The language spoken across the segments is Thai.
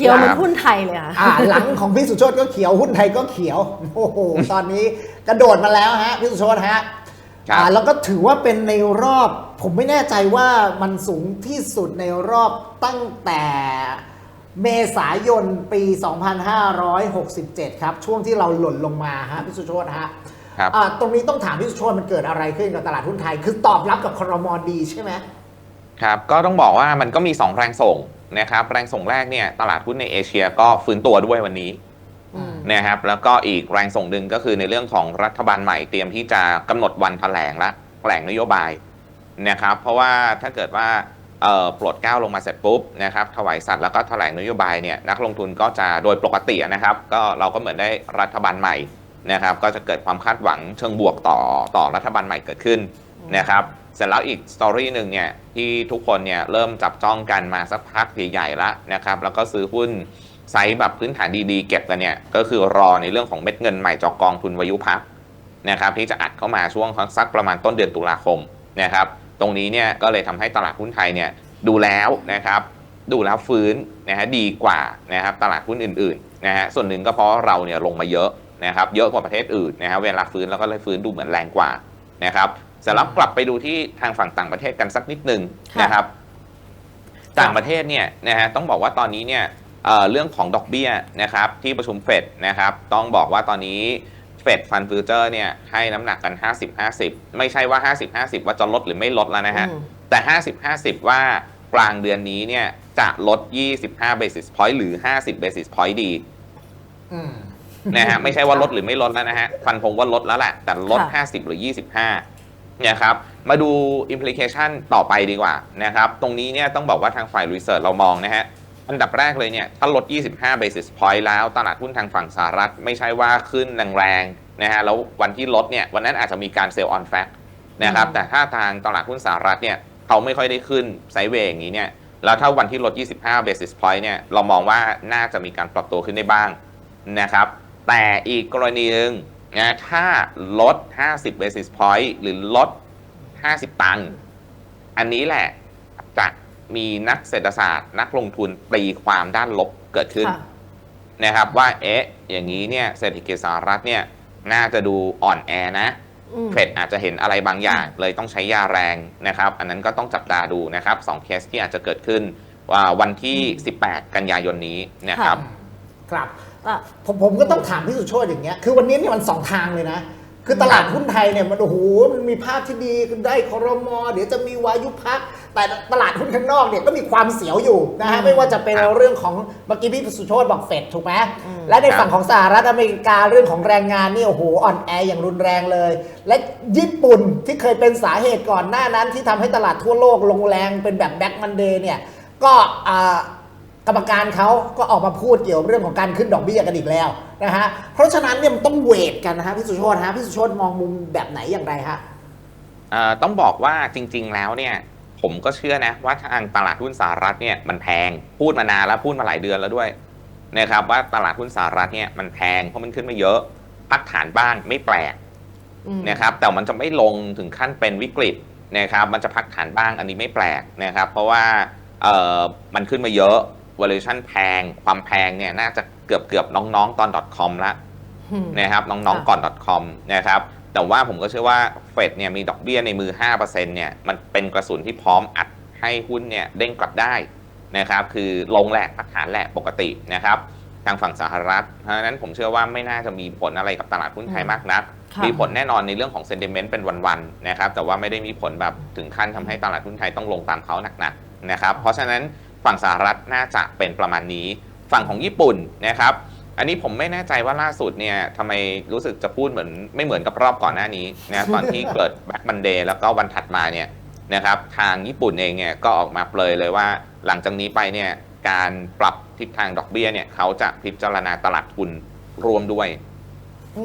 ขียวเหมือนหุ้นไทยเลยค่ะอ่าหลังของพี่สุโชตก็เขียวหุ้นไทยก็เขียวโอ้โหตอนนี้กระโดดมาแล้วฮะพี่สุโชตฮะครับอ่าแล้วก็ถือว่าเป็นในรอบ ผมไม่แน่ใจว่ามันสูงที่สุดในรอบตั้งแต่เมษายนปี 2567 ครับ ช่วงที่เราหล่นลงมาฮะพี่สุโชตฮะครับอ่าตรงนี้ต้องถามพี่สุโชตมันเกิดอะไรขึ้นกับตลาดหุ้นไทย คือตอบรับกับครมดีใช่ไหมครับ ก็ต้องบอกว่ามันก็มี 2 แรงส่ง นะครับแรงส่งแรกเนี่ยตลาดหุ้นในเอเชียก็ฟื้นตัวด้วยวันนี้อืมนะครับแล้วก็อีกแรงส่งหนึ่งก็คือในเรื่องของรัฐบาลใหม่เตรียมที่จะกำหนดวันแถลงและแถลงนโยบายนะครับเพราะว่าถ้าเกิดว่าเอ่อโปรดเกล้าลงมาเสร็จปุ๊บนะครับถวายสัตว์แล้วก็แถลงนโยบายเนี่ยนักลงทุนก็จะโดยปกตินะครับ ก็เราก็เหมือนได้รัฐบาลใหม่นะครับ ก็จะเกิดความคาดหวังเชิงบวกต่อต่อรัฐบาลใหม่เกิดขึ้น นะครับเสร็จแล้วอีกสตอรี่หนึ่งเนี่ยที่ทุกคนเนี่ยเริ่มจับจ้องกันมาสักพักใหญ่ๆล้วนะครับแล้วก็ซื้อหุ้นไซส์แบบพื้นฐานดีๆ เก็บกันเนี่ยก็คือรอในเรื่องของเม็ดเงินใหม่จากกองทุนวายุพักนะครับที่จะอัดเข้ามาช่วงสักประมาณต้นเดือนตุลาคมนะครับตรงนี้เนี่ยก็เลยทำให้ตลาดหุ้นไทยเนี่ยดูแล้วนะครับดูแล้วฟื้นนะฮะดีกว่านะครับตลาดหุ้นอื่นๆนะฮะส่วนหนึ่งก็เพราะเราเนี่ยลงมาเยอะนะครับเยอะกว่าประเทศอื่นนะฮะเวลาฟื้นแล้วก็เลยฟื้นดูเหมือนแรงกว่านะครับ เสร็จแล้วกลับไปดูที่ทางฝั่งต่างประเทศกันสักนิดหนึ่งค่ะนะครับ ต่างประเทศเนี่ยนะฮะต้องบอกว่าตอนนี้เนี่ยเอ่อเรื่องของดอกเบี้ยนะครับ ที่ประชุมเฟดนะครับ ต้องบอกว่าตอนนี้เฟดฟันฟิวเจอร์เนี่ยให้น้ำหนักกัน 50-50 ไม่ใช่ว่า 50-50 ว่าจะลดหรือไม่ลดแล้วนะฮะ อืม แต่ 50-50 ว่ากลางเดือนนี้เนี่ยจะลด 25 basis point หรือ 50 basis point ดีอืม นะฮะ ไม่ใช่ว่าลดหรือไม่ลดแล้วนะฮะ ฟันธงว่าลดแล้วแหละ แต่ลด ค่ะ 50 หรือ 25 นะครับมาดู implication ต่อไปดีกว่านะครับตรงนี้เนี่ยต้องบอกว่าทางฝ่าย research เรามองนะฮะอันดับแรกเลยเนี่ยถ้าลด 25 basis point แล้วตลาดหุ้นทางฝั่งสหรัฐไม่ใช่ว่าขึ้นแรงๆนะฮะแล้ววันที่ลดเนี่ยวันนั้นอาจจะมีการ sell on fact นะครับอืมแต่ถ้าทางตลาดหุ้นสหรัฐเนี่ยเขาไม่ค่อยได้ขึ้นไซด์เวย์อย่างนี้เนี่ยแล้วถ้าวันที่ลด 25 basis point เนี่ยเรามองว่าน่าจะมีการปรับตัวขึ้นได้บ้างนะครับแต่อีกกรณีหนึ่ง นะถ้าลด 50 basis point หรือลด 50 ตังค์อันนี้แหละจะมีนักเศรษฐศาสตร์ นักลงทุนตีความด้านลบเกิดขึ้นค่ะนะครับ ว่าเอ๊ะ อย่างนี้เนี่ยเศรษฐกิจสหรัฐเนี่ยน่าจะดูอ่อนแอนะอืมเฟดอาจจะเห็นอะไรบางอย่างเลยต้องใช้ยาแรงนะครับ อันนั้นก็ต้องจับตาดูนะครับสองเคสที่อาจจะเกิดขึ้นว่าวันที่ 18 กันยายนนี้นะครับ ครับ อะผมผมก็ต้องถามพี่สุโชตอย่างเงี้ยคือวันนี้เนี่ยมันสองทางเลยนะ คือตลาดหุ้นไทยเนี่ยมันโอ้โหมันมีภาพที่ดีคือได้คอรมอเดี๋ยวจะมีวายุพัก แต่ตลาดหุ้นข้างนอกเนี่ยก็มีความเสียวอยู่นะฮะอืมไม่ว่าจะเป็นครับเรื่องของเมื่อกี้พี่สุโชตบอกเฟดถูกไหมอืมและในครับฝั่งของสหรัฐอเมริกาเรื่องของแรงงานนี่โอ้โหอ่อนแออย่างรุนแรงเลย และญี่ปุ่นที่เคยเป็นสาเหตุก่อนหน้านั้นที่ทำให้ตลาดทั่วโลกลงแรงเป็นแบบแบ็กมันเดย์เนี่ยก็อ่า กรรมการเขาก็ออกมาพูดเกี่ยวเรื่องของการขึ้นดอกเบี้ยกันอีกแล้วนะฮะ เพราะฉะนั้นเนี่ยมันต้องเวทกันนะฮะพี่สุโชตฮะพี่สุโชตมองมุมแบบไหนอย่างไรฮะเอ่อต้องบอกว่าจริง ๆ แล้วเนี่ยผมก็เชื่อนะว่าทางตลาดหุ้นสหรัฐเนี่ยมันแพงพูดมานานแล้วพูดมาหลายเดือนแล้วด้วยนะครับว่าตลาดหุ้นสหรัฐเนี่ยมันแพงเพราะมันขึ้นมาเยอะ พักฐานบ้างไม่แปลกอืมนะครับแต่มันจะไม่ลงถึงขั้นเป็นวิกฤตนะครับมันจะพักฐานบ้างอันนี้ไม่แปลกนะครับเพราะว่าเอ่อมันขึ้นมาเยอะ valuation แพง ความแพงเนี่ยน่าจะเกือบเกือบๆน้องๆตอน .com ละอืมนะครับน้องค่ะๆก่อน .com นะครับแต่ว่าผมก็เชื่อว่าเฟดเนี่ยมีดอกเบี้ยในมือ 5%เนี่ยมันเป็นกระสุนที่พร้อมอัดให้หุ้นเนี่ยเด้งกลับได้นะครับคือลงแหละพักฐานแหละปกตินะครับทางฝั่งสหรัฐเพราะฉะนั้นผมเชื่อว่าไม่น่าจะมีผลอะไรกับตลาดหุ้นไทยมากนักค่ะมีผลแน่นอนในเรื่องของเซน t ิเมนต์เป็นวันๆนะครับแต่ว่าไม่ได้มีผลแบบถึงขั้นทำให้ตลาดหุ้นไทยต้องลงตามเขาหนักๆนะครับเพราะฉะนั้น ฝั่งสหรัฐน่าจะเป็นประมาณนี้ ฝั่งของญี่ปุ่นนะครับ อันนี้ผมไม่แน่ใจว่าล่าสุดเนี่ยทำไมรู้สึกจะพูดเหมือนไม่เหมือนกับรอบก่อนหน้านี้นะตอนที่เกิดแบ็คมันเดย์แล้วก็วันถัดมาเนี่ยนะครับทางญี่ปุ่นเองเนี่ยก็ออกมาเปลยเลยว่า หลังจากนี้ไปเนี่ยการปรับทิศทางดอกเบี้ยเนี่ยเขาจะพิจารณาตลาดทุนรวมด้วย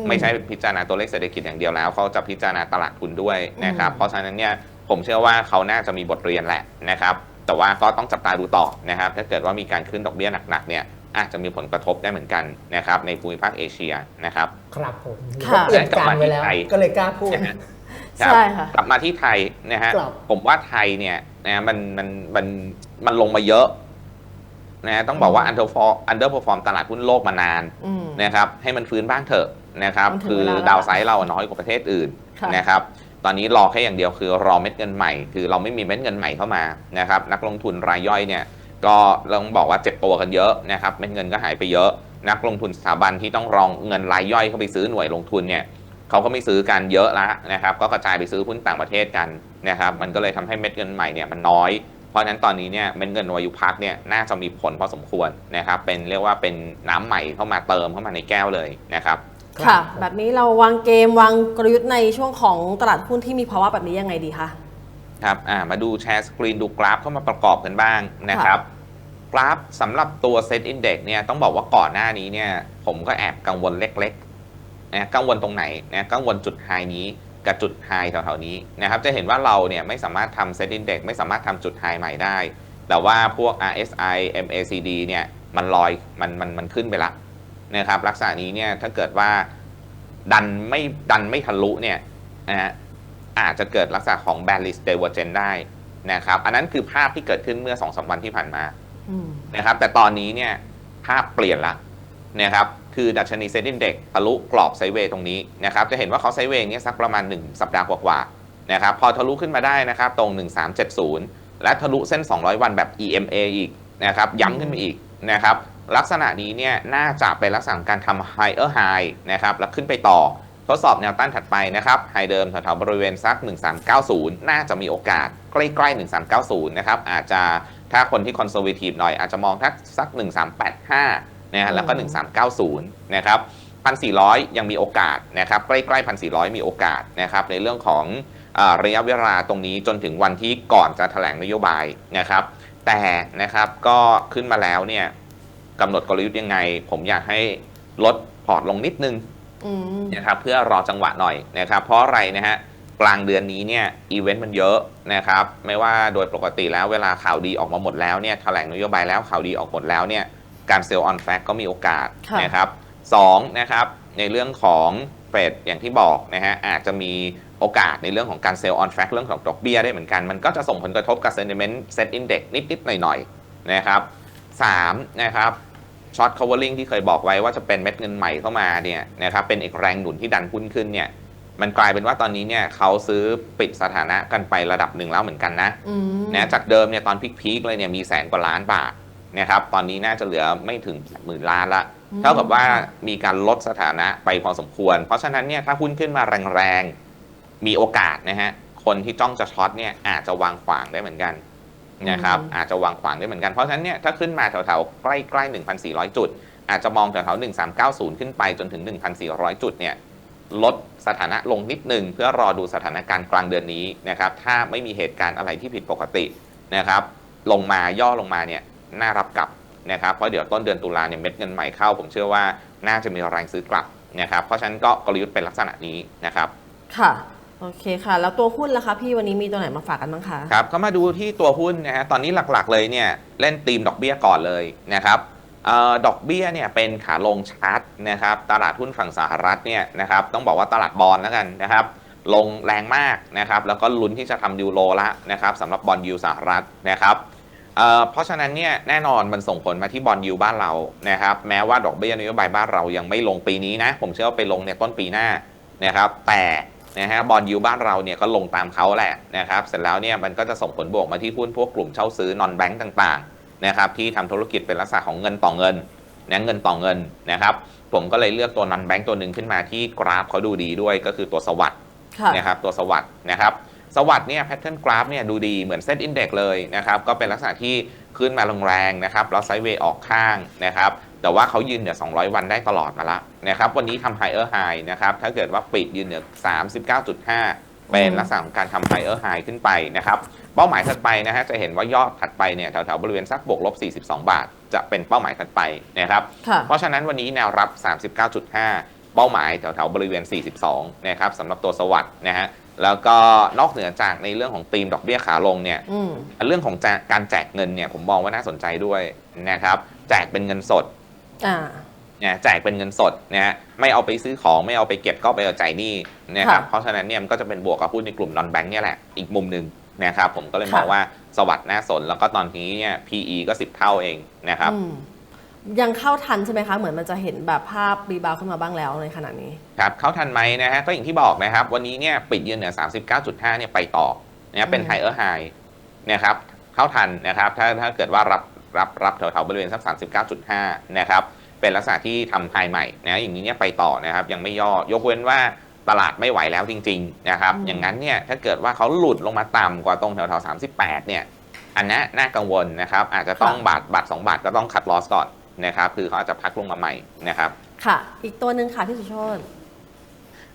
ไม่ใช่พิจารณาตัวเลขเศรษฐกิจอย่างเดียวแล้วเขาจะพิจารณาตลาดทุนด้วยนะครับอืมเพราะฉะนั้นเนี่ยผมเชื่อว่าเขาน่าจะมีบทเรียนแหละนะครับ แต่ว่าก็ต้องจับตาดูต่อนะครับ ถ้าเกิดว่ามีการขึ้นดอกเบี้ยหนักๆเนี่ยอาจจะมีผลกระทบได้เหมือนกันนะครับในภูมิภาคเอเชียนะครับครับผมค่ะเตรียมการไว้แล้วไทยก็เลยกล้าพูดนะฮะใช่ค่ะกลับมาที่ไทยนะฮะครับผมว่าไทยเนี่ยนะมันมันมันมันลงมาเยอะนะต้องบอกว่า underperform underperform ตลาดหุ้นโลกมานานอืมนะครับให้มันฟื้นบ้างเถอะนะครับมันถึงคือเวลาแล้วดาวไซด์เราน้อยกว่าประเทศอื่นค่ะนะครับ ตอนนี้รอแค่อย่างเดียวคือรอเม็ดเงินใหม่ คือเราไม่มีเม็ดเงินใหม่เข้ามานะครับนักลงทุนรายย่อยเนี่ยก็ต้องบอกว่าเจ็บตัวกันเยอะนะครับเม็ดเงินก็หายไปเยอะ นักลงทุนสถาบันที่ต้องรองเงินรายย่อยเข้าไปซื้อหน่วยลงทุนเนี่ยเขาก็ไม่ซื้อกันเยอะแล้วนะครับ ก็กระจายไปซื้อหุ้นต่างประเทศกันนะครับ มันก็เลยทำให้เม็ดเงินใหม่เนี่ยมันน้อย เพราะฉะนั้นตอนนี้เนี่ยเม็ดเงินวายุพักเนี่ยน่าจะมีผลพอสมควรนะครับ เป็นเรียกว่าเป็นน้ำใหม่เข้ามาเติมเข้ามาในแก้วเลยนะครับ ค่ะ แบบนี้เราวางเกมวางกลยุทธ์ในช่วงของตลาดหุ้นที่มีภาวะแบบนี้ยังไงดีคะครับอ่ามาดูแชร์สกรีนดูกราฟเข้ามาประกอบกันบ้างนะครับ กราฟสำหรับตัว Set Index เนี่ยต้องบอกว่าก่อนหน้านี้เนี่ย ผมก็แอบกังวลเล็กๆนะกังวลตรงไหนนะกังวลจุดไฮนี้กับจุดไฮแถวๆนี้นะครับ จะเห็นว่าเราเนี่ยไม่สามารถทำ Set Index ไม่สามารถทำจุดไฮใหม่ได้ แต่ว่าพวก RSI MACD เนี่ยมันลอยมันมันมันขึ้นไปละ นะครับลักษณะนี้เนี่ยถ้าเกิดว่าดันไม่ดันไม่ทะลุเนี่ยนะฮะอาจจะเกิดลักษณะของ bearish divergence ได้นะครับอันนั้นคือภาพที่เกิดขึ้นเมื่อ2อสวันที่ผ่านมาอืมนะครับแต่ตอนนี้เนี่ยภาพเปลี่ยนละนะครับคือดัชนีเซ็นดิ้งเด็กทะลุกรอบไซด์เวย์ตรงนี้นะครับจะเห็นว่าเขาไซด์เวย์เนี่ยสักประมาณ 1 สัปดาห์กว่าๆนะครับพอทะลุขึ้นมาได้นะครับตรง 1370 และทะลุเส้น 200 วันแบบ EMA อีกนะครับย้ำขึ้นมาอีกนะครับ ลักษณะนี้เนี่ยน่าจะเป็นลักษณะของการทำ higher high นะครับแล้วขึ้นไปต่อทดสอบแนวต้านถัดไปนะครับไฮเดิมแถวๆบริเวณสัก 1390 น่าจะมีโอกาสใกล้ๆ 1390 นะครับ อาจจะถ้าคนที่คอนเซอร์เวทีฟหน่อยอาจจะมองทักสัก 1385 นะฮะแล้วก็ 1390 นะครับ 1,400 ยังมีโอกาสนะครับ ใกล้ๆ 1,400 มีโอกาสนะครับ ในเรื่องของอาระยะเวลาตรงนี้จนถึงวันที่ก่อนจะแถลงนโยบายนะครับ แต่นะครับก็ขึ้นมาแล้วเนี่ย กำหนดกลยุทธ์ยังไง ผมอยากให้ลดพอร์ตลงนิดนึงอืมนะครับเพื่อรอจังหวะหน่อยนะครับ เพราะอะไรนะฮะกลางเดือนนี้เนี่ยอีเวนต์มันเยอะนะครับไม่ว่าโดยปกติแล้วเวลาข่าวดีออกมาหมดแล้วเนี่ยแถลงนโยบายแล้วข่าวดีออกหมดแล้วเนี่ยการเซลล์ออนแฟกก็มีโอกาสค่ะนะครับสองนะครับในเรื่องของเฟดอย่างที่บอกนะฮะอาจจะมีโอกาสในเรื่องของการเซลล์ออนแฟกเรื่องของดอกเบี้ยได้เหมือนกัน มันก็จะส่งผลกระทบกับ sentiment set index นิดๆหน่อยๆนะครับ สามนะครับช็อต covering ที่เคยบอกไว้ว่าจะเป็นเม็ดเงินใหม่เข้ามาเนี่ยนะครับเป็นอีกแรงหนุนที่ดันหุ้นขึ้นเนี่ยมันกลายเป็นว่าตอนนี้เนี่ยเขาซื้อปิดสถานะกันไประดับหนึ่งแล้วเหมือนกันนะอืมนะจากเดิมเนี่ยตอนพีคๆเลยเนี่ยมีแสนกว่าล้านบาทนะครับตอนนี้น่าจะเหลือไม่ถึงหมื่นล้านละอืมเท่ากับว่ามีการลดสถานะไปพอสมควร เพราะฉะนั้นเนี่ยถ้าหุ้นขึ้นมาแรงๆมีโอกาสนะฮะคนที่จ้องจะช็อตเนี่ยอาจจะวางขวางได้เหมือนกัน นะครับอาจจะวางขวางได้เหมือนกัน เพราะฉะนั้นเนี่ยถ้าขึ้นมาแถวๆใกล้ๆ 1,400 จุด อาจจะมองแถวๆ1390 ขึ้นไปจนถึง 1,400 จุดเนี่ยลดสถานะลงนิดนึง เพื่อรอดูสถานการณ์กลางเดือนนี้นะครับถ้าไม่มีเหตุการณ์อะไรที่ผิดปกตินะครับลงมาย่อลงมาเนี่ยน่ารับกลับนะครับเพราะเดี๋ยวต้นเดือนตุลาเนี่ยเม็ดเงินใหม่เข้า ผมเชื่อว่าน่าจะมีแรงซื้อกลับนะครับเพราะฉะนั้นก็กลยุทธ์เป็นลักษณะนี้นะครับค่ะ โอเคค่ะ แล้วตัวหุ้นล่ะคะพี่วันนี้มีตัวไหนมาฝากกันบ้างคะครับก็มาดูที่ตัวหุ้นนะฮะตอนนี้หลักๆเลยเนี่ยเล่นธีมดอกเบี้ยก่อนเลยนะครับออดอกเบี้ยเนี่ยเป็นขาลงชัดนะครับตลาดหุ้นฝั่งสหรัฐเนี่ยนะครับต้องบอกว่าตลาดบอลแล้วกันนะครับลงแรงมากนะครับแล้วก็ลุ้นที่จะทำยูโรละนะครับสำหรับบอลยูสหรัฐนะครับเเพราะฉะนั้นเนี่ยแน่นอนมันส่งผลมาที่บอลยูบ้านเรานะครับแม้ว่าดอกเบี้ยนโยบายบ้านเรายังไม่ลงปีนี้นะผมเชื่อว่าไปลงเนี่ยต้นปีหน้านะครับแต่ นะฮะบอลยูบ้านเราเนี่ยก็ลงตามเขาแหละนะครับเสร็จแล้วเนี่ยมันก็จะส่งผลบวกมาที่หุ้นพวกกลุ่มเช่าซื้อนอนแบงก์ต่างๆนะครับที่ทำธุรกิจเป็นลักษณะของเงินต่อเงินนะเงินต่อเงินนะครับผมก็เลยเลือกตัวนอนแบงก์ตัวหนึ่งขึ้นมาที่กราฟเขาดูดีด้วยก็คือตัวสวัสดค่ะนะครับตัวสวัสด์นะครับสวัสด์เนี่ยแพทเทิร์นกราฟเนี่ยดูดีเหมือนเซตอินเด็กเลยนะครับก็เป็นลักษณะที่ขึ้นมาแรงๆนะครับแล้วไซด์เวย์ออกข้างนะครับ แต่ว่าเขายืนเหนือ 200 วันได้ตลอดมาละนะครับวันนี้ทำไฮเออร์ไฮนะครับถ้าเกิดว่าปิดยืนเหนือ 39.5 เป็นลักษณะของการทำไฮเออร์ไฮขึ้นไปนะครับเป้าหมายถัดไปนะฮะจะเห็นว่ายอดถัดไปเนี่ยแถวๆบริเวณสักบวกลบ 42 บาท จะเป็นเป้าหมายถัดไปนะครับค่ะเพราะฉะนั้นวันนี้แนวรับ 39.5 เป้าหมายแถวๆบริเวณ 42 นะครับสำหรับตัวสวัสด์นะฮะแล้วก็นอกเหนือจากในเรื่องของธีมดอกเบี้ยขาลงเนี่ยอืมเรื่องของแจกการแจกเงินเนี่ยผมมองว่าน่าสนใจด้วยนะครับแจกเป็นเงินสด อ่านะแจกเป็นเงินสดนะฮะไม่เอาไปซื้อของไม่เอาไปเก็บก็ไปเอาจ่ายหนี้นะครับค่ะเพราะฉะนั้นเนี่ยมันก็จะเป็นบวกกับหุ้นในกลุ่มนอนแบงค์เนี่ยแหละอีกมุมหนึ่งนะครับผมก็เลยมองค่ะว่าสวัสด์น่าสนแล้วก็ตอนนี้เนี่ย PE ก็ 10 เท่าเองนะครับอืมยังเข้าทันใช่ไหมคะ เหมือนมันจะเห็นแบบภาพรีบาวขึ้นมาบ้างแล้วในขณะนี้ครับเข้าทันไหมนะฮะก็อย่างที่บอกนะครับ วันนี้เนี่ยปิดยืนเหนือ 39.5 เนี่ยไปต่อนะเป็นอืมไฮเออร์ไฮนะครับเข้าทันนะครับถ้าถ้าเกิดว่ารับ รับรับแถวๆบริเวณสัก 39.5 นะครับ เป็นลักษณะที่ทำไฮใหม่นะอย่างนี้เนี่ยไปต่อนะครับ ยังไม่ย่อยกเว้นว่าตลาดไม่ไหวแล้วจริง ๆ นะครับอืมอย่างนั้นเนี่ยถ้าเกิดว่าเขาหลุดลงมาต่ำกว่าตรงแถวๆ38 เนี่ย อันนี้น่ากังวลนะครับ อาจจะต้องบาทบาท2บาทก็ต้องคัดลอสก่อนนะครับ คือเขาอาจจะพักลงมาใหม่นะครับ ค่ะ อีกตัวหนึ่งค่ะพี่สุโชต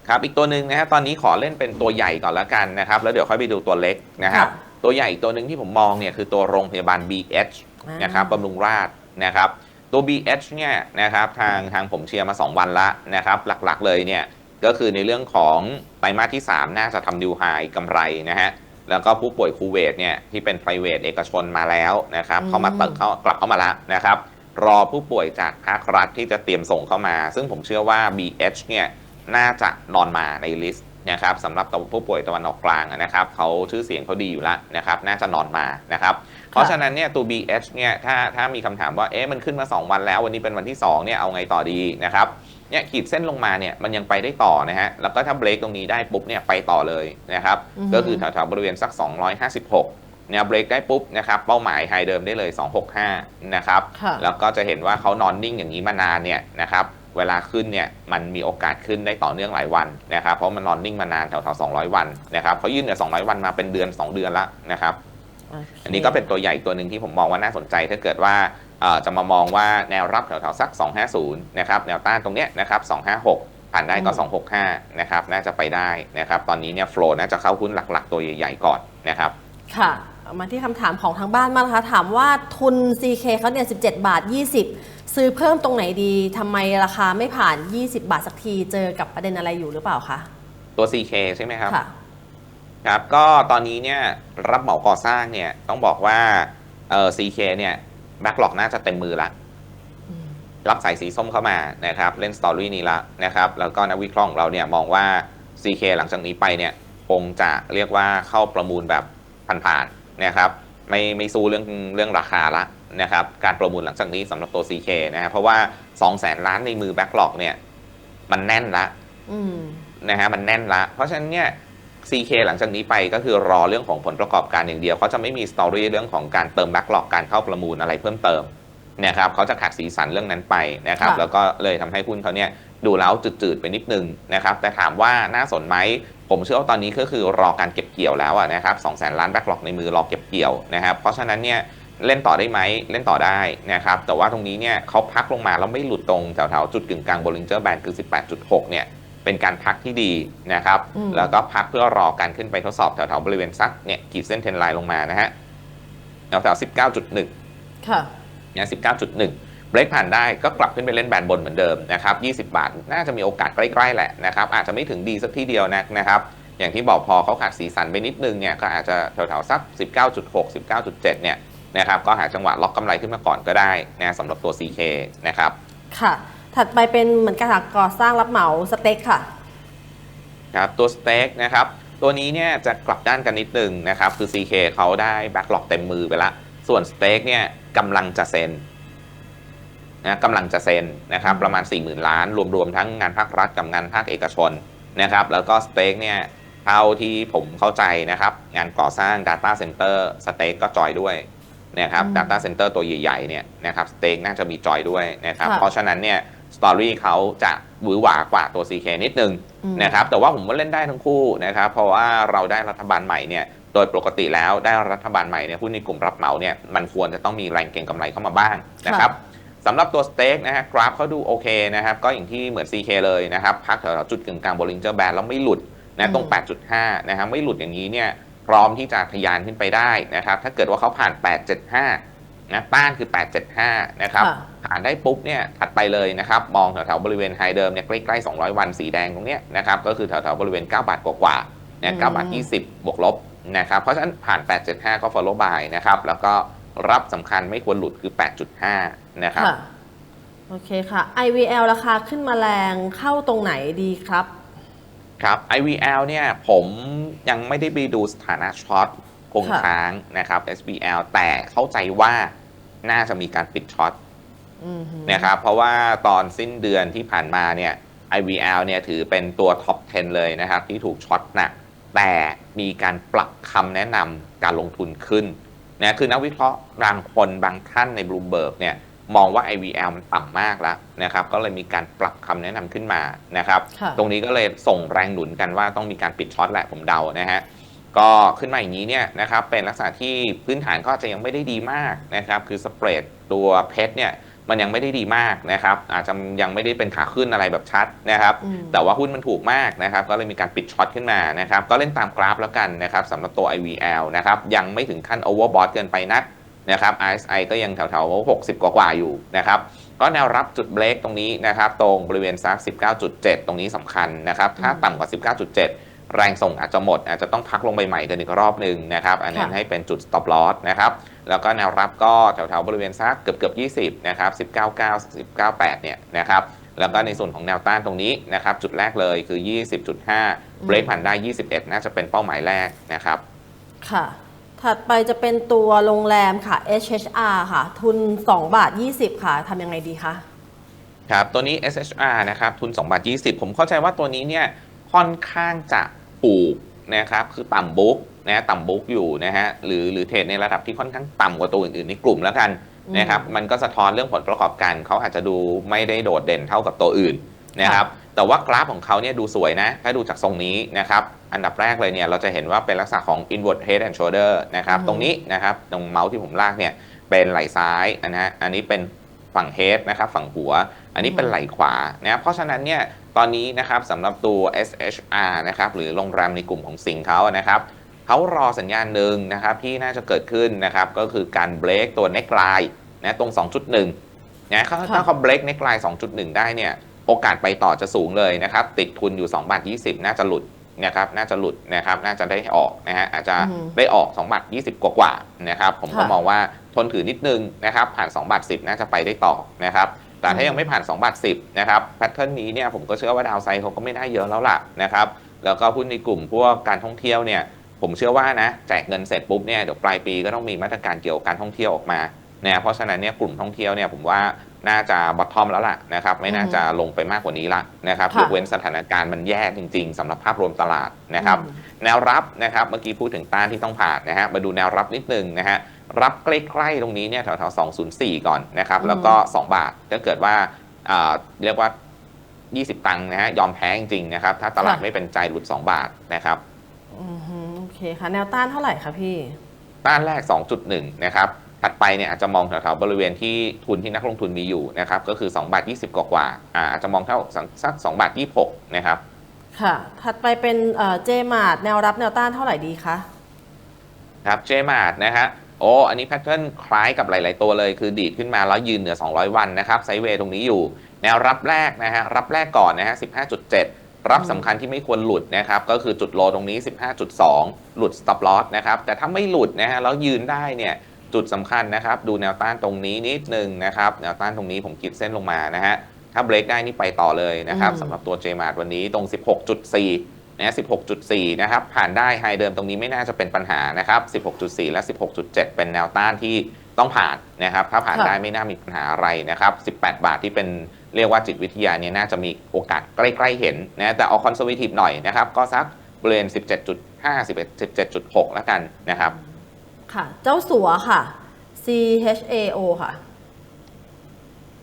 ครับอีกตัวหนึ่งนะครับตอนนี้ขอเล่นเป็นตัวใหญ่ก่อนแล้วกันนะครับ แล้วเดี๋ยวค่อยไปดูตัวเล็กนะครับค่ะตัวใหญ่อีกตัวหนึ่งที่ผมมองเนี่ยคือตัวโรงพยาบาล BH อ่า นนะครับบำรุงราษฎร์นะครับตัว BH เนี่ยนะครับทางทางผมเชียร์มา 2 วันละนะครับหลักๆเลยเนี่ยก็คือในเรื่องของไตรมาสที่ 3 น่าจะทำดิวไฮกำไรนะฮะแล้วก็ผู้ป่วยคูเวตเนี่ยที่เป็น p r i v a t เอกชนมาแล้วนะครับอืมเขามาเติกเขากลับเข้ามาแล้วนะครับรอผู้ป่วยจากภาครัฐที่จะเตรียมส่งเข้ามา ซึ่งผมเชื่อว่า BH เนี่ยน่าจะนอนมาในลิสต์ นะครับสำหรับตัวผู้ป่วยตะวันออกกลางนะครับเขาชื่อเสียงเขาดีอยู่แล้วนะครับน่าจะนอนมานะครับเพราะฉะนั้นเนี่ยตัว BH เนี่ยถ้าถ้ามีคำถามว่าเอ๊ะมันขึ้นมา 2 วันแล้ว วันนี้เป็นวันที่2เนี่ยเอาไงต่อดีนะครับเนี่ยขีดเส้นลงมาเนี่ยมันยังไปได้ต่อนะฮะแล้วก็ถ้าเบรกตรงนี้ได้ปุ๊บเนี่ยไปต่อเลยนะครับอือฮึก็คือแถวๆบริเวณสัก 256เนี่ยเบรกได้ปุ๊บนะครับเป้าหมายไฮเดิมได้เลย 265 นะครับค่ะแล้วก็จะเห็นว่าเขานอนนิ่งอย่างนี้มานานเนี่ยนะครับ เวลาขึ้นเนี่ยมันมีโอกาสขึ้นได้ต่อเนื่องหลายวันนะครับเพราะมันนอนนิ่งมานานแถวๆ200 วันนะครับเขายื่นเหนือ200 วันมาเป็นเดือน 2 เดือนละนะครับโเคอันนี้ก็เป็นตัวใหญ่ตัวหนึ่งที่ผมมองว่าน่าสนใจถ้าเกิดว่าเอ่อจะมามองว่าแนวรับแถวๆสัก 250 นะครับแนวต้านตรงเนี้ยนะครับ 256 ผ่านได้ก็ 265 นะครับ น่าจะไปได้นะครับ ตอนนี้เนี่ยโฟลน่าจะเข้าหุ้นหลักๆ ตัวใหญ่ๆก่อนนะครับ ค่ะเอา มาที่คำถามของทางบ้านมางนะคะ ถามว่าทุน CK เขาเนี่ย17 บาท 20 ซื้อเพิ่มตรงไหนดีทำไมราคาไม่ผ่าน 20 บาทสักทีเจอกับประเด็นอะไรอยู่หรือเปล่าคะ ตัว CK ใช่ไหมครับ ค่ะ ครับก็ตอนนี้เนี่ยรับเหมาก่อสร้างเนี่ยต้องบอกว่าเออ CK เนี่ยแบ็กหลอกน่าจะเต็มมือละอืมรับสายสีส้มเข้ามานะครับเล่นสตอรี่นี้ละนะครับแล้วก็นักวิเคราะห์ของเราเนี่ยมองว่า CK หลังจากนี้ไปเนี่ยคงจะเรียกว่าเข้าประมูลแบบผ่านๆ นะครับไม่ไม่สู้เรื่องเรื่องราคาละนะครับการประมูลหลังจากนี้สำหรับตัว CK นะครับเพราะว่า 2 0 0แสนล้านในมือแบ็กหลอกเนี่ยมันแน่นละอืมนะฮะมันแน่นละ เพราะฉะนั้นเนี่ย CK หลังจากนี้ไปก็คือรอเรื่องของผลประกอบการอย่างเดียวเขาจะไม่มีสตอรี่เรื่องของการเติมแบ็กหลอกการเข้าประมูลอะไรเพิ่มเติมนะครับเขาจะขาดสีสันเรื่องนั้นไปนะครับค่ะแล้วก็เลยทำให้หุ้นเขาเนี่ยดูแล้วจืดๆไปนิดนึงนะครับแต่ถามว่าน่าสนไหม ผมเชื่อว่าตอนนี้ก็คือรอการเก็บเกี่ยวแล้วอะนะครับสองแสนล้านแบ็กหลอกในมือรอเก็บเกี่ยวนะครับ เพราะฉะนั้นเนี่ยเล่นต่อได้ไหมเล่นต่อได้นะครับ แต่ว่าตรงนี้เนี่ยเขาพักลงมาแล้วไม่หลุดตรงแถวๆจุดกึ่งกลาง Bollinger Band คือ 18.6 เนี่ยเป็นการพักที่ดีนะครับอืมแล้วก็พักเพื่อรอการขึ้นไปทดสอบแถวๆบริเวณซักเนี่ยขีดเส้นเทนไลน์ลงมานะฮะแถวๆ19.1 ค่ะเนี่ย19.1 เบรกผ่านได้ก็กลับขึ้นไปเล่นแบนบนเหมือนเดิมนะครับ 20 บาท น่าจะมีโอกาสใกล้ๆแหละนะครับ อาจจะไม่ถึงดีสักที่เดียวนะนะครับ อย่างที่บอกพอเขาขาดสีสันไปนิดนึงเนี่ยก็อาจจะแถวๆสัก19.6 19.7 เนี่ยนะครับ ก็หาจังหวะล็อกกำไรขึ้นมาก่อนก็ได้นะสำหรับตัว CK นะครับ ค่ะ ถัดไปเป็นเหมือนการก่อสร้างรับเหมาสเต็กค่ะครับตัวสเต็กนะครับตัวนี้เนี่ยจะกลับด้านกันนิดนึงนะครับ คือ CK เขาได้แบ็กหลอกเต็มมือไปละ ส่วนสเต็กเนี่ยกำลังจะเซ็น นะกำลังจะเซ็นนะครับประมาณ 40,000 ล้าน รวมๆ ทั้งงานภาครัฐกับงานภาคเอกชนนะครับแล้วก็สเต็กเนี่ยเท่าที่ผมเข้าใจนะครับ งานก่อสร้าง Data Center สเต็กก็จอยด้วยนะครับอืม Data Center ตัวใหญ่ๆเนี่ยนะครับสเต็กน่าจะมีจอยด้วยนะครับค่ะเพราะฉะนั้นเนี่ยสตอรี่เขาจะหวือหวากว่าตัว CK นิดนึงอืมนะครับแต่ว่าผมว่าเล่นได้ทั้งคู่นะครับเพราะว่าเราได้รัฐบาลใหม่เนี่ยโดยปกติแล้วได้รัฐบาลใหม่เนี่ยหุ้นในกลุ่มรับเหมาเนี่ยมันควรจะต้องมีแรงเก็งกำไรเข้ามาบ้างนะครับ สำหรับตัวสเต็กนะฮะกราฟเขาดูโอเคนะครับ ก็อย่างที่เหมือน CK เลยนะครับ พักแถวๆจุดกึ่งกลาง Bollinger Band แล้วไม่หลุดนะตรง 8.5 นะครับไม่หลุดอย่างนี้เนี่ยพร้อมที่จะทะยานขึ้นไปได้นะครับ ถ้าเกิดว่าเขาผ่าน 875 นะต้านคือ 875 นะครับค่ะผ่านได้ปุ๊บเนี่ยถัดไปเลยนะครับ มองแถวๆบริเวณไฮเดิมเนี่ยใกล้ๆ 200 วันสีแดงตรงเนี้ยนะครับ ก็คือแถวๆบริเวณ 9 บาทกว่าๆเนี่ย9บาท20 บวกลบนะครับ เพราะฉะนั้นผ่าน 875 ก็ follow by นะครับแล้วก็ รับสำคัญไม่ควรหลุดคือ 8.5 นะครับ ค่ะ โอเคค่ะ IVL ราคาขึ้นมาแรงเข้าตรงไหนดีครับ ครับ IVL เนี่ยผมยังไม่ได้ไปดูสถานะช็อตคงค่ะ ค้างนะครับ SBL แต่เข้าใจว่าน่าจะมีการปิดช็อตอืมฮึนะครับ เพราะว่าตอนสิ้นเดือนที่ผ่านมาเนี่ย IVL เนี่ยถือเป็นตัวท็อป 10 เลยนะครับ ที่ถูกช็อตหนักแต่มีการปรับคำแนะนำการลงทุนขึ้น นะคือนักวิเคราะห์บางคนบางท่านในบลูเบิร์กเนี่ยมองว่า IVL มันต่ำมากแล้วนะครับ ก็เลยมีการปรับคำแนะนำขึ้นมานะครับค่ะตรงนี้ก็เลยส่งแรงหนุนกันว่าต้องมีการปิดช็อตแหละผมเดานะฮะก็ขึ้นมาอย่างนี้เนี่ยนะครับเป็นลักษณะที่พื้นฐานก็อาจจะยังไม่ได้ดีมากนะครับ คือสเปรดตัวเพชรเนี่ย มันยังไม่ได้ดีมากนะครับ อาจจะยังไม่ได้เป็นขาขึ้นอะไรแบบชัดนะครับอืมแต่ว่าหุ้นมันถูกมากนะครับ ก็เลยมีการปิดช็อตขึ้นมานะครับ ก็เล่นตามกราฟแล้วกันนะครับสำหรับตัว IVL นะครับ ยังไม่ถึงขั้น overbought เกินไปนักนะครับ RSI ก็ยังแถวๆ 60 กว่าๆอยู่นะครับ ก็แนวรับจุดเบรกตรงนี้นะครับ ตรงบริเวณซัก19.7 ตรงนี้สำคัญนะครับ ถ้าต่ำกว่า 19.7 แรงส่งอาจจะหมด อาจจะต้องพักลงไปใหม่กันอีกรอบหนึ่งนะครับ อันนั้นค่ะให้เป็นจุด stop loss นะครับ แล้วก็แนวรับก็แถวๆบริเวณสักเกือบเกือบ20 นะครับ 19.9 19.8 เนี่ยนะครับ แล้วก็ในส่วนของแนวต้านตรงนี้นะครับ จุดแรกเลยคือ 20.5 เบรกผ่านได้ 21 น่าจะเป็นเป้าหมายแรกนะครับ ค่ะ ถัดไปจะเป็นตัวโรงแรมค่ะ HHR ค่ะ ทุน 2 บาท 20 ค่ะทำยังไงดีคะครับตัวนี้ SHR นะครับ ทุน2บาท20 ผมเข้าใจว่าตัวนี้เนี่ยค่อนข้างจะ ถูกนะครับคือต่ำบุ๊กนะต่ำบุ๊กอยู่นะฮะหรือหรือเทรดในระดับที่ค่อนข้างต่ำกว่าตัวอื่นๆในกลุ่มแล้วกันนะครับมันก็สะท้อนเรื่องผลประกอบการเขาอาจจะดูไม่ได้โดดเด่นเท่ากับตัวอื่นนะครับแต่ว่ากราฟของเขาเนี่ยดูสวยนะถ้าดูจากทรงนี้นะครับอันดับแรกเลยเนี่ยเราจะเห็นว่าเป็นลักษณะของ inward head and shoulder นะครับอืมตรงนี้นะครับตรงเมาส์ที่ผมลากเนี่ยเป็นไหล่ซ้ายนะฮะอันนี้เป็นฝั่ง head นะครับฝั่งหัว อันนี้เป็นไหล่ขวานะเพราะฉะนั้นเนี่ย ตอนนี้นะครับสำหรับตัว SHR นะครับหรือโรงแรมในกลุ่มของสิงห์เขานะครับเขารอสัญญาณหนึ่งนะครับที่น่าจะเกิดขึ้นนะครับก็คือการเบรกตัว neckline นะตรง 2.1นะถ้าค่ะถ้าเขาเบรก neckline 2.1 ได้เนี่ยโอกาสไปต่อจะสูงเลยนะครับติดทุนอยู่2บาท20 น่าจะหลุดนะครับน่าจะหลุดนะครับน่าจะได้ออกนะฮะอาจจะอืมได้ออก2บาท20 กว่ากว่าๆนะครับผมก็ค่ะมองว่าทนถือนิดนึงนะครับผ่าน2บาท10 น่าจะไปได้ต่อนะครับ แต่ถ้ายังไม่ผ่าน2บาท10นะครับแพทเทิร์นนี้เนี่ยผมก็เชื่อว่าดาวไซด์เขาก็ไม่ได้เยอะแล้วล่ะนะครับแล้วก็หุ้นในกลุ่มพวกการท่องเที่ยวเนี่ยผมเชื่อว่านะแจกเงินเสร็จปุ๊บเนี่ยเดี๋ยวปลายปีก็ต้องมีมาตรการเกี่ยวกับการท่องเที่ยวออกมานะเพราะฉะนั้นเนี่ยกลุ่มท่องเที่ยวเนี่ยผมว่าน่าจะบอททอมแล้วล่ะนะครับไม่น่าจะลงไปมากกว่านี้ละนะครับค่ะยกเว้นสถานการณ์มันแย่จริง ๆสำหรับภาพรวมตลาดนะครับอืมแนวรับนะครับเมื่อกี้พูดถึงต้านที่ต้องผ่านนะฮะมาดูแนวรับนิดนึงนะฮะ รับใกล้ๆตรงนี้เนี่ยแถวๆ204ก่อนนะครับอืมแล้วก็ 2 บาทถ้าเกิดว่าอ่าเรียกว่า 20 ตังค์นะฮะยอมแพ้จริงๆนะครับ ถ้าตลาดไม่เป็นใจหลุด 2 บาทนะครับ อืมฮึโอเคค่ะ แนวต้านเท่าไหร่คะพี่ ต้านแรก 2.1 นะครับ ถัดไปเนี่ยอาจจะมองแถวๆบริเวณที่ทุนที่นักลงทุนมีอยู่นะครับ ก็คือ 2 บาท 20 กว่าๆอ่าอาจจะมองเท่าสัก2บาท 26 นะครับ ค่ะ ถัดไปเป็นเจมาดแนวรับแนวต้านเท่าไหร่ดีคะ ครับ เจมาร์นะฮะ โอ้อันนี้แพทเทิร์นคล้ายกับหลาย ๆ ตัวเลยคือดีดขึ้นมาแล้วยืนเหนือ 200 วันนะครับไซด์เวย์ตรงนี้อยู่ แนวรับแรกนะฮะรับแรกก่อนนะฮะ15.7 รับสำคัญที่ไม่ควรหลุดนะครับก็คือจุดโลตรงนี้ 15.2 หลุด stop loss นะครับแต่ถ้าไม่หลุดนะฮะแล้วยืนได้เนี่ยจุดสำคัญนะครับดูแนวต้านตรงนี้นิดนึงนะครับแนวต้านตรงนี้ผมขีดเส้นลงมานะฮะถ้าเบรกได้นี่ไปต่อเลยนะครับอืมสำหรับตัว JMart วันนี้ตรง 16.4 นะ16.4 นะครับ ผ่านได้ไฮเดิมตรงนี้ไม่น่าจะเป็นปัญหานะครับ 16.4 และ 16.7 เป็นแนวต้านที่ต้องผ่านนะครับ ถ้าผ่านค่ะได้ไม่น่ามีปัญหาอะไรนะครับ 18 บาทที่เป็นเรียกว่าจิตวิทยาเนี่ยน่าจะมีโอกาสใกล้ ๆ เห็นนะแต่เอาคอนเซอร์ a ทีฟหน่อยนะครับ ก็สักบริเวณ 17.5 11 17.6 แล้วกันนะครับ ค่ะ เจ้าสัวค่ะ C H A O ค่ะ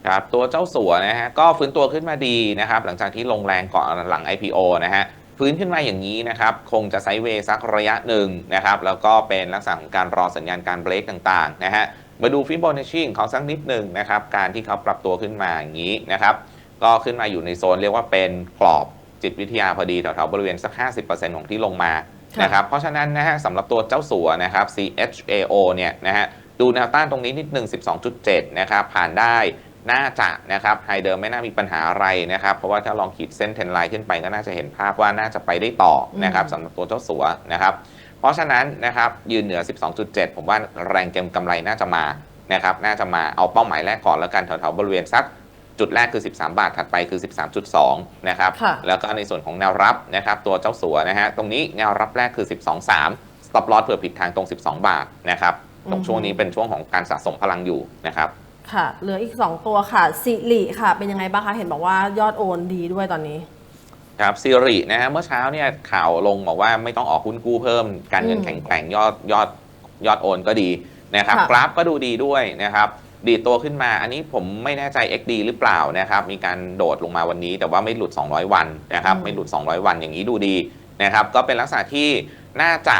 ครับตัวเจ้าสัวนะฮะก็ฟื้นตัวขึ้นมาดีนะครับ หลังจากที่ลงแรงก่อนหลัง IPO นะฮะ ฟื้นขึ้นมาอย่างนี้นะครับ คงจะไซด์เวย์สักระยะหนึ่งนะครับ แล้วก็เป็นลักษณะของการรอสัญญาณการเบรกต่างๆนะฮะมาดูฟิโบนัชชีของเขาสักนิดหนึ่งนะครับ การที่เขาปรับตัวขึ้นมาอย่างนี้นะครับ ก็ขึ้นมาอยู่ในโซนเรียกว่าเป็นกรอบจิตวิทยาพอดีแถวๆบริเวณสัก 50%ของที่ลงมาค่ะนะครับ เพราะฉะนั้นนะฮะสำหรับตัวเจ้าสัวนะครับ CHAO เนี่ยนะฮะดูแนวต้านตรงนี้นิดหนึ่ง12.7 นะครับ ผ่านได้ น่าจะนะครับไฮเดิมไม่น่ามีปัญหาอะไรนะครับ เพราะว่าถ้าลองขีดเส้นเทนไลน์ขึ้นไปก็น่าจะเห็นภาพว่าน่าจะไปได้ต่อนะครับอืมสำหรับตัวเจ้าสัวนะครับ เพราะฉะนั้นนะครับยืนเหนือ 12.7 ผมว่าแรงเก็งกำไรน่าจะมานะครับน่าจะมาเอาเป้าหมายแรกก่อนแล้วกันแถวๆบริเวณสักจุดแรกคือ 13 บาท ถัดไปคือ 13.2 นะครับค่ะแล้วก็ในส่วนของแนวรับนะครับ ตัวเจ้าสัวนะฮะ ตรงนี้แนวรับแรกคือ 12.3 stop loss เผื่อผิดทางตรง 12 บาทนะครับ ตรงอืมช่วงนี้เป็นช่วงของการสะสมพลังอยู่นะครับ ค่ะ เหลืออีก 2 ตัวค่ะสิริค่ะ เป็นยังไงบ้างคะ เห็นบอกว่ายอดโอนดีด้วยตอนนี้ ครับซีรีนะฮะเมื่อเช้าเนี่ยข่าวลงบอกว่าไม่ต้องออกหุ้นกู้เพิ่ม การเงินอืมแข็งแกร่งยอดยอดยอดโอนก็ดีนะครับ ค่ะ กราฟก็ดูดีด้วยนะครับ ดีดตัวขึ้นมา อันนี้ผมไม่แน่ใจ XD หรือเปล่านะครับ มีการโดดลงมาวันนี้ แต่ว่าไม่หลุด 200 วันนะครับ ไม่หลุด 200 วันอย่างนี้ดูดีนะครับ ก็เป็นลักษณะที่น่าจะ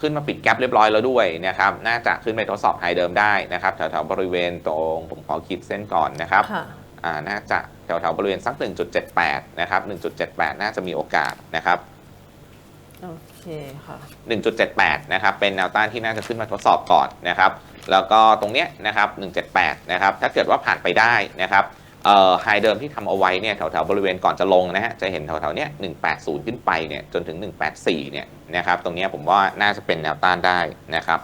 ขึ้นมาปิดแกลบเรียบร้อยแล้วด้วยนะครับ น่าจะขึ้นไปทดสอบไฮเดิมได้นะครับแถวๆบริเวณตรงผมขอขีดเส้นก่อนนะครับค่ะอ่าน่าจะแถวๆบริเวณสัก 1.78 นะครับ 1.78 น่าจะมีโอกาสนะครับโอเคค่ะ1.78 นะครับ เป็นแนวต้านที่น่าจะขึ้นมาทดสอบก่อนนะครับ แล้วก็ตรงเนี้ยนะครับ 178 นะครับ ถ้าเกิดว่าผ่านไปได้นะครับ เอ่อไฮเดิมที่ทำเอาไว้เนี่ยแถวๆบริเวณก่อนจะลงนะฮะจะเห็นแถวๆเนี้ย180 ขึ้นไปเนี่ยจนถึง 184 เนี่ยนะครับตรงเนี้ยผมว่าน่าจะเป็นแนวต้านได้นะครับ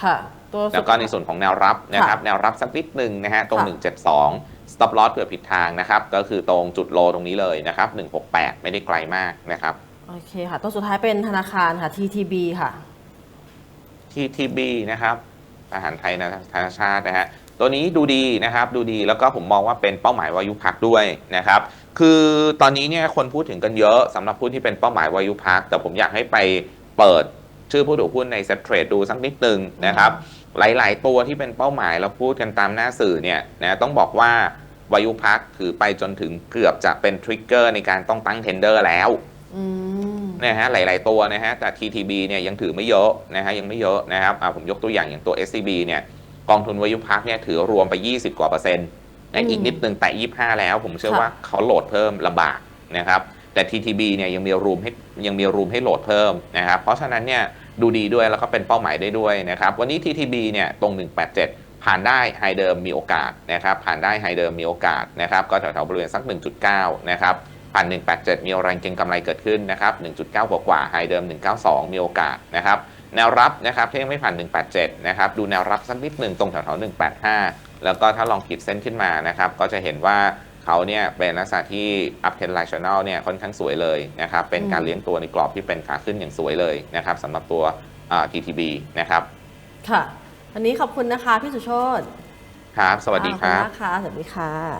ค่ะตัวสุด แล้วก็ในส่วนของแนวรับนะครับค่ะแนวรับสักนิดหนึ่งนะฮะตรง ค่ะ 172 stop loss เผื่อผิดทางนะครับก็คือตรงจุดโลตรงนี้เลยนะครับ168 ไม่ได้ไกลมากนะครับ โอเคค่ะ ตัวสุดท้ายเป็นธนาคารค่ะ TTB ค่ะ TTB นะครับทหารไทยนะธนาชาตินะฮะ ตัวนี้ดูดีนะครับดูดีแล้วก็ผมมองว่าเป็นเป้าหมายวายุพักด้วยนะครับคือตอนนี้เนี่ยคนพูดถึงกันเยอะสำหรับผู้ที่เป็นเป้าหมายวายุพักแต่ผมอยากให้ไปเปิดชื่อผู้ถือหุ้นในเซ็ตเทรดดูสักนิดนึงนะครับหลาย ๆ ตัวที่เป็นเป้าหมายเราพูดกันตามหน้าสื่อเนี่ยนะต้องบอกว่าวายุพักถือไปจนถึงเกือบจะเป็นทริกเกอร์ในการต้องตั้งเทนเดอร์แล้วอืมนะฮะหลาย ๆ ตัวนะฮะแต่ TTB เนี่ยยังถือไม่เยอะนะฮะยังไม่เยอะนะครับอะผมยกตัวอย่างอย่างตัว SCB เนี่ย กองทุนวายุพักเนี่ยถือรวมไป 20 กว่าเปอร์เซ็นต์นะอีกนิดนึงแต่25แล้ว ผมเชื่อค่ะว่าเขาโหลดเพิ่มลำบากนะครับ แต่ TTB เนี่ยยังมีรูมให้ยังมีรูมให้โหลดเพิ่มนะครับ เพราะฉะนั้นเนี่ยดูดีด้วยแล้วก็เป็นเป้าหมายได้ด้วยนะครับ วันนี้ TTB เนี่ยตรง 187 ผ่านได้ไฮเดิมมีโอกาสนะครับผ่านได้ไฮเดิมมีโอกาสนะครับก็แถวๆบริเวณสัก 1.9 นะครับผ่าน 187 มีแรงเก็งกำไรเกิดขึ้นนะครับ 1.9 กว่ากว่าไฮเดิม 192 มีโอกาสนะครับ แนวรับนะครับที่ยังไม่ผ่าน 187 นะครับ ดูแนวรับสักนิดหนึ่งตรงแถวๆ185 แล้วก็ถ้าลองขีดเส้นขึ้นมานะครับ ก็จะเห็นว่าเขาเนี่ยเป็นลักษณะที่ up trend line channel เนี่ยค่อนข้างสวยเลยนะครับ เป็นการอืมเลี้ยงตัวในกรอบที่เป็นขาขึ้นอย่างสวยเลยนะครับสำหรับตัวอ่า TTB นะครับ ค่ะ วันนี้ขอบคุณนะคะ พี่สุโชตครับ สวัสดีครับขอบคุณมากค่ะสวัสดีค่ะ